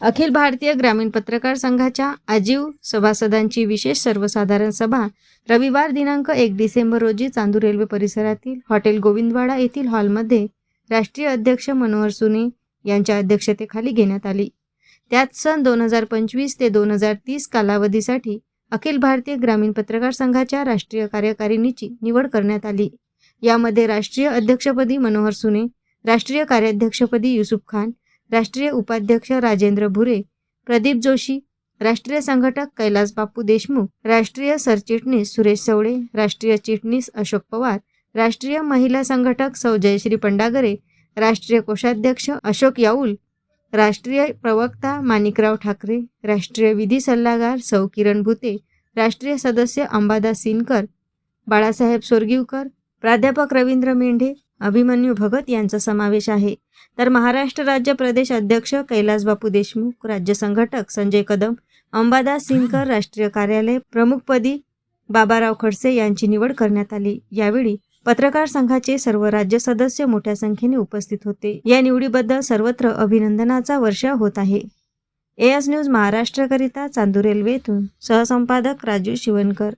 अखिल भारतीय ग्रामीण पत्रकार संघाच्या आजीव सभासदांची विशेष सर्वसाधारण सभा रविवार दिनांक एक डिसेंबर रोजी चांदूर रेल्वे परिसरातील हॉटेल गोविंदवाडा येथील हॉलमध्ये राष्ट्रीय अध्यक्ष मनोहर सुने यांच्या अध्यक्षतेखाली घेण्यात आली. त्यात सन दोन हजार पंचवीस ते दोन हजार तीस कालावधीसाठी अखिल भारतीय ग्रामीण पत्रकार संघाच्या राष्ट्रीय कार्यकारिणीची निवड करण्यात आली. यामध्ये राष्ट्रीय अध्यक्षपदी मनोहर सुने राष्ट्रीय कार्याध्यक्षपदी युसुफ खान राष्ट्रीय उपाध्यक्ष राजेंद्र भुरे प्रदीप जोशी राष्ट्रीय संघटक कैलास बापू देशमुख राष्ट्रीय सरचिटणीस सुरेश सवळे राष्ट्रीय चिटणीस अशोक पवार राष्ट्रीय महिला संघटक सौ जयश्री पंडागरे राष्ट्रीय कोषाध्यक्ष अशोक याऊल राष्ट्रीय प्रवक्ता माणिकराव ठाकरे राष्ट्रीय विधी सल्लागार सौ किरण भुते राष्ट्रीय सदस्य अंबादास सिनकर बाळासाहेब सोरगीवकर प्राध्यापक रवींद्र मेंढे अभिमन्यू भगत यांचा समावेश आहे. तर महाराष्ट्र राज्य प्रदेश अध्यक्ष कैलासबापू देशमुख राज्य संघटक संजय कदम अंबादास सिंगकर राष्ट्रीय कार्यालय प्रमुखपदी बाबाराव खडसे यांची निवड करण्यात आली. यावेळी पत्रकार संघाचे सर्व राज्य सदस्य मोठ्या संख्येने उपस्थित होते. या निवडीबद्दल सर्वत्र अभिनंदनाचा वर्षाव होत आहे. एएस न्यूज महाराष्ट्रकरिता चांदू रेल्वेतून सहसंपादक राजू शिवणकर